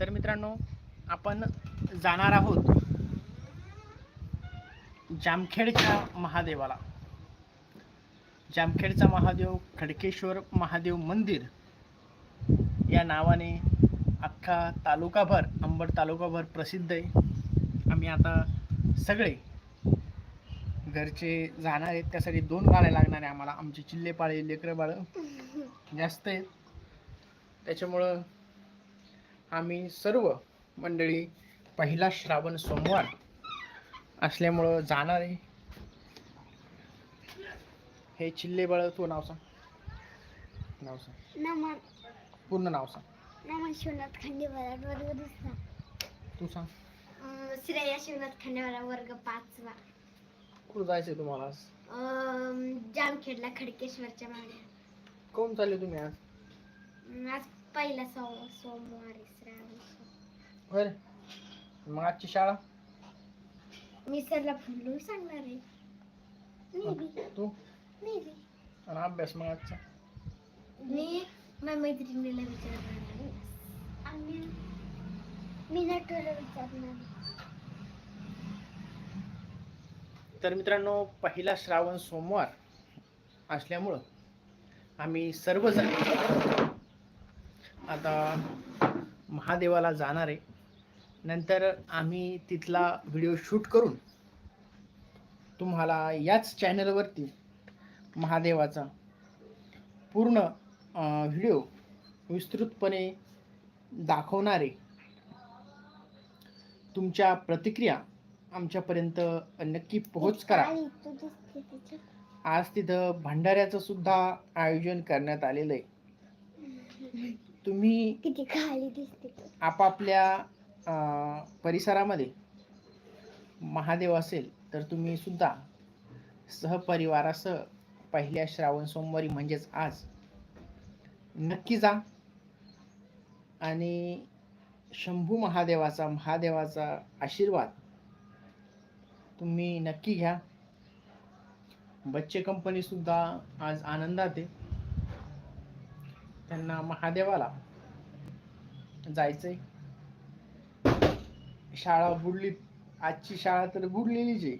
तर मित्रांनो आपण जाणार आहोत जामखेडच्या महादेवाला. जामखेडचा महादेव खडकेश्वर महादेव मंदिर या नावाने अख्खा तालुकाभर अंबड तालुकाभर प्रसिद्ध आहे. आम्ही आता सगळे घरचे जाणार आहेत. त्यासाठी दोन गाड्या लागणार आहे आम्हाला. आमचे चिल्लेपाळे लेकरं बाळं जास्त आहेत. त्याच्यामुळं आम्ही सर्व मंडळी पहिला श्रावण सोमवार असल्यामुळं जाणार आहे. हे चिल्ले बाळ तू नाव सांग. नाव सांग. नमन. पूर्ण नाव सांग. नमन शिवनाथ खांडेवाला वर्ग दुसरा. तू सांग. श्रेया शिवनाथ खांडेवाला वर्ग पाचवा. कुठं जायचं आहे तुम्हाला जामखेडला खडकेश्वरच्या माड्या कोण चालले तुम्ही आज? आज पहिला सो सोमवारी श्रावण सोमवार. होय रे? मग आजची शाळा मी सरला फुलू सांगणार आहे नेहमी तू नेहमी आणि अभ्यास मग आजचा मी माझ्या मैत्रिणीला विचारणार आहे आणि मी नटूला विचारणार आहे. तर मित्रांनो पहिला श्रावण सोमवार असल्यामुळं आम्ही सर्वजण आता महादेवाला जाणार आहे. नंतर आम्ही तिथला व्हिडिओ शूट करून तुम्हाला याच चॅनलवरती महादेवाचा पूर्ण व्हिडिओ विस्तृतपणे दाखवणारे तुमच्या प्रतिक्रिया आमच्यापर्यंत नक्की पोहोच करा. आज तिथं भंडाऱ्याचं सुद्धा आयोजन करण्यात आलेलं आहे. तुम्ही किती खाली दिसते. आपापल्या परिसरामध्ये महादेव असेल तर तुम्ही सुद्धा सहपरिवारासह पहिल्या श्रावण सोमवारी म्हणजेच आज नक्की जा. आणि शंभू महादेवाचा महादेवाचा आशीर्वाद तुम्ही नक्की घ्या. बच्चे कंपनी सुद्धा आज आनंदात आहे. त्यांना महादेवाला जायचंय. शाळा बुडली आजची शाळा तर बुडलेलीच आहे.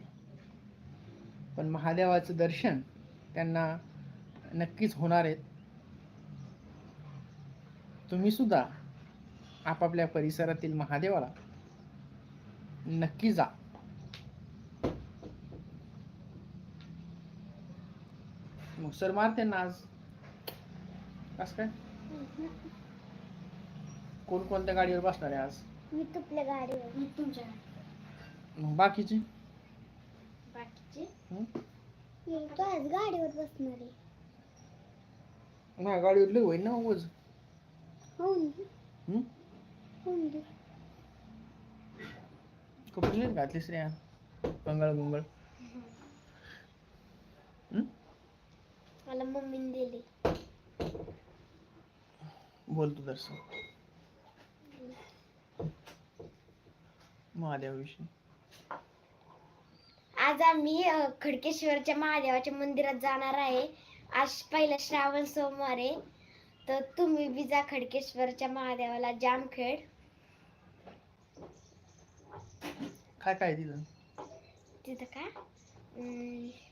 पण महादेवाचं दर्शन त्यांना नक्कीच होणार आहेत तुम्ही सुद्धा आपापल्या परिसरातील महादेवाला नक्की जा. मग सर मारते आज कसं काय? कोणकोणत्या गाडीवर बसणार आहे आज? मी तुपल्या गाडीवर. मी तुमच्या. मग बाकीचे? बाकीचे? हं? मी तो आज गाडीवर बसणार आहे. माझ्या गाडीवर लय होईन ना होऊन दे हं? होऊन दे कपडे नाही घातले श्रेया बंगाळ गुंगळ. हं? मला मम्मीने दिली. बोल तू दर्शन महादेवाविषयी. आज आम्ही खडकेश्वरच्या महादेवाच्या मंदिरात जाणार आहे. आज पहिला श्रावण सोमवार आहे. तर तुम्ही बी जा खडकेश्वरच्या महादेवाला जामखेड. काय काय दिलं तिथं? का?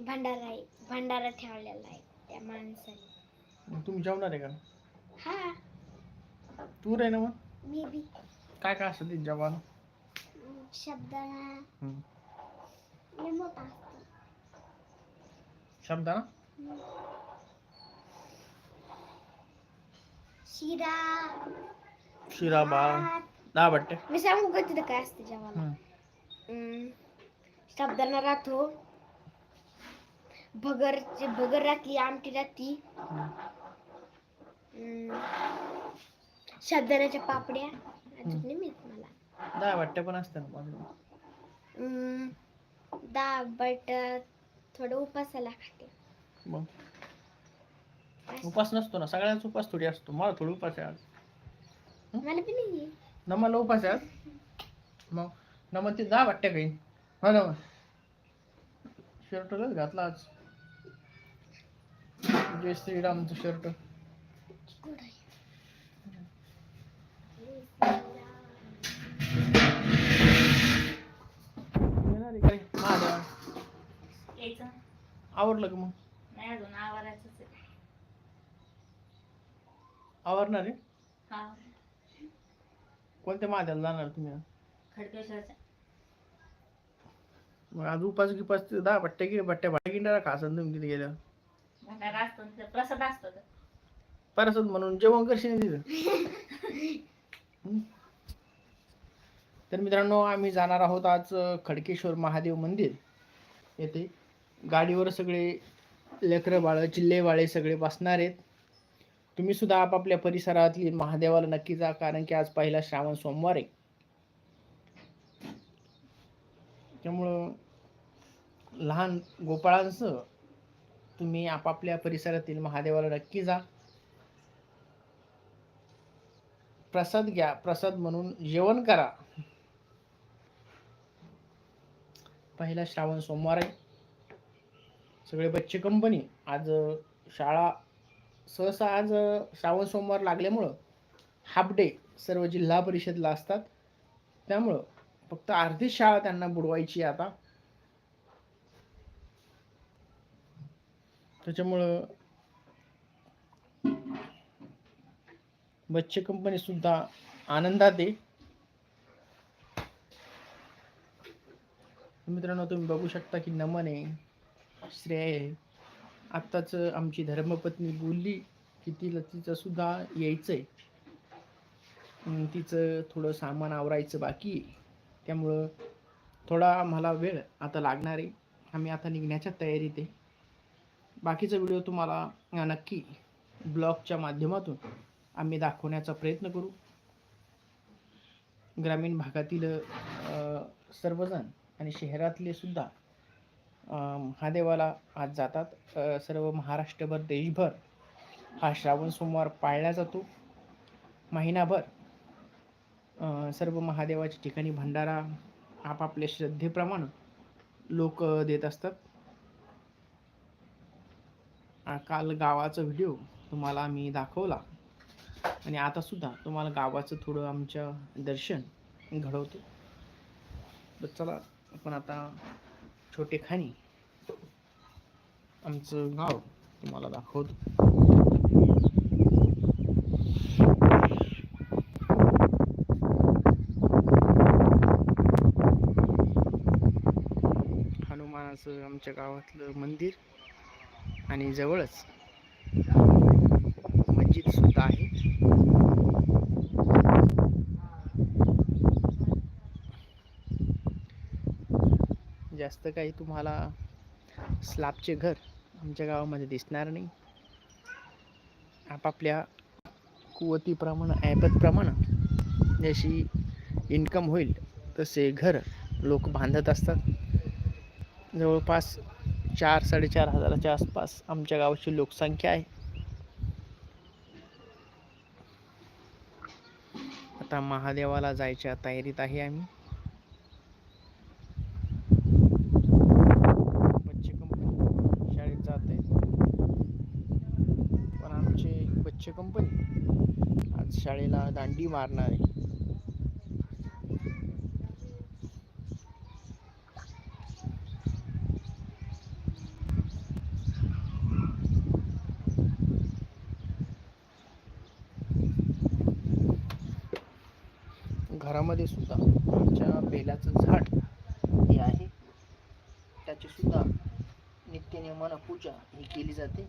भंडारा आहे. भंडारा ठेवलेला आहे त्या माणसाने. तुम्ही जेवणार आहे का? हा. तू रे ना मग. मी बी. काय काय असतं ते जेवण शब्दाला. शब्द ना शिरा. शिराबा भात. दहा बट्टे. मी सांगू का तिथं काय असतं जेवायला? हं. अं, साबुदाणा राहतो. भगर भगर राहती आमटी राहती. हं. अं, साबुदाण्याच्या पापड्या अजून नाही माहीत मला. दहा बट्टे पण असतात ना. अं, डाळ बट थोडं उपासाला खाते. मग? उपास नसतो ना सगळ्यांचा उपास थोडी असतो. मला थोडी उपास आहे आज. मला बी नाही नमाला उपास आहे आज. मग? नमन ते दहा बट्ट्या काही हा ना शर्ट घातला आज. जय श्रीरामचं शर्ट. कुठं आहे? आवरलं का मग? आवरणार आहे? कोणत्या माध्याला जाणार तुम्ही मग आज उपास गिपास दहा भट्ट्या गिरे भट्ट्या भाड्या गिंडारा खासन तुम्ही तिथे गेल्या भंडारा असतो प्रसाद असतो म्हणून जेवण कशी नाही तिथं? तर मित्रांनो आम्ही जाणार आहोत आज खडकेश्वर महादेव मंदिर. येथे गाडीवर सगळे लेकरं बाळ चिल्लेवाळे सगळे बसणार आहेत. तुम्ही सुद्धा आपापल्या परिसरातली महादेवाला नक्की जा कारण की आज पहिला श्रावण सोमवार आहे. त्यामुळं लहान गोपाळांसह तुम्ही आपापल्या परिसरातील महादेवाला नक्की जा. प्रसाद घ्या प्रसाद म्हणून जेवण करा. पहिला श्रावण सोमवार आहे. सगळे बच्चे कंपनी आज शाळा सहसा आज श्रावण सोमवार लागल्यामुळं हाफ डे सर्व जिल्हा परिषदला असतात. त्यामुळं फक्त अर्धी शाळा त्यांना बुडवायची आहे आता. त्याच्यामुळं बच्चे कंपनी सुद्धा आनंदात आहे. मित्रांनो तुम्ही बघू शकता की नमन आहे श्रेय आहे. आत्ताच आमची धर्मपत्नी बोलली की तिला तिचं सुद्धा आहे तिचं थोडं सामान आवरायचं बाकी त्यामुळं थोडा आम्हाला वेळ आता लागणार आहे. आम्ही आता निघण्याच्या तयारीत आहे. बाकीचा व्हिडिओ तुम्हाला नक्की ब्लॉगच्या माध्यमातून आम्ही दाखवण्याचा प्रयत्न करू. ग्रामीण भागातील सर्वजण आणि शहरातले सुद्धा महादेवाला आज जातात. सर्व महाराष्ट्रभर देशभर हा श्रावण सोमवार पाळला जातो. महिनाभर सर्व महादेवाच्या ठिकाणी भंडारा आपापल्या श्रद्धेप्रमाणे लोक देत असतात. काल गावाचा व्हिडिओ तुम्हाला मी दाखवला. आणि आता सुद्धा तुम्हाला गावाचं थोडं आमच्या दर्शन घडवतो. तर चला आपण आता छोटे खाणी. आमचं गाव तुम्हाला दाखवतो. हनुमानाचं आमच्या गावातलं मंदिर आणि जवळच मस्जिद सुद्धा आहे. जास्त काही तुम्हाला स्लॅबचे घर आमच्या गावामध्ये दिसणार नाही. आपापल्या कुवतीप्रमाणे ऐपतप्रमाणे जशी इन्कम होईल तसे घर लोक बांधत असतात. जवळपास चार साडेचार हजाराच्या आसपास आमच्या गावाची लोकसंख्या आहे. आता महादेवाला जायच्या तयारीत आहे आम्ही बच्चे कंपनी शाळेत जात आहेत पण स्वच्छ कंपनी आज शाळेला दांडी मारणार आहे. घरामध्ये सुद्धा आमच्या बेलाचं झाड हे आहे. त्याची सुद्धा नित्यनियमानं पूजा ही केली जाते.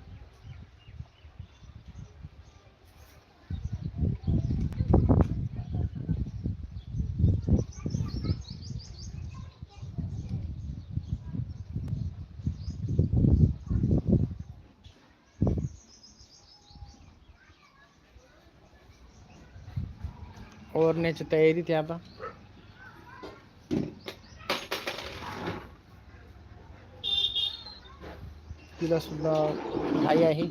ओरण्याची तयारी ते आता. तिला सुद्धा आई आहे.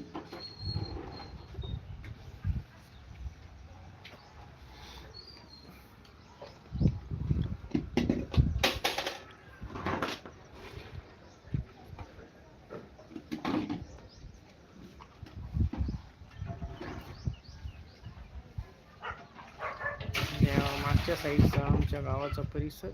साईडचा आमच्या गावाचा परिसर.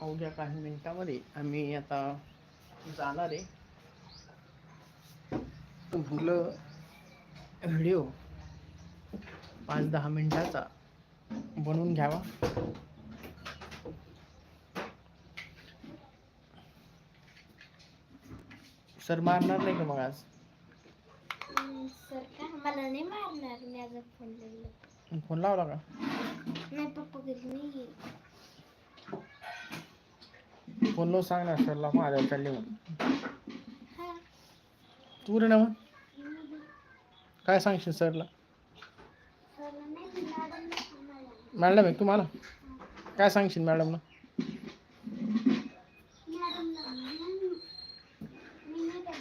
अवघ्या काही मिनिटामध्ये आम्ही आता जाणार आहे. मुलं व्हिडिओ पाच दहा मिनिटाचा बनवून घ्यावा. सर मारणार नाही का मग आज? हम्म, सर का? मला नाही मारणार मी आज फोन लावला. फोन लावला का? नाही पप्पा घरी नाही फोन लावून सांग ना सरला माझ्या चालले म्हणून. हा. तू रे ना मग. काय सांगशील सरला? मॅडम आहे तुम्हाला? काय सांगशील मॅडमला? मॅडम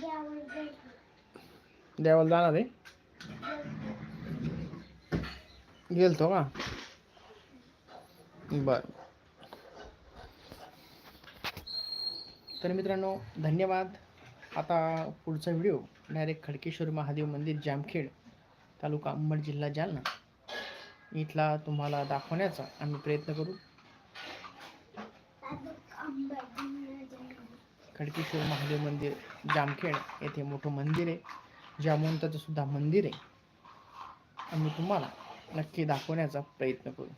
आवडत देवाला जाणार आहे? गेलतो का? बर. तर मित्रांनो धन्यवाद. आता पुढचा व्हिडिओ डायरेक्ट खडकेश्वर महादेव मंदिर जामखेड तालुका अंबड जिल्हा जालना. इथला तुम्हाला दाखवण्याचा आम्ही प्रयत्न करू. खडकेश्वर महादेव मंदिर जामखेड येथे मोठं मंदिर आहे. जामवंताचं सुद्धा मंदिर आहे. आम्ही तुम्हाला नक्की दाखवण्याचा प्रयत्न करू.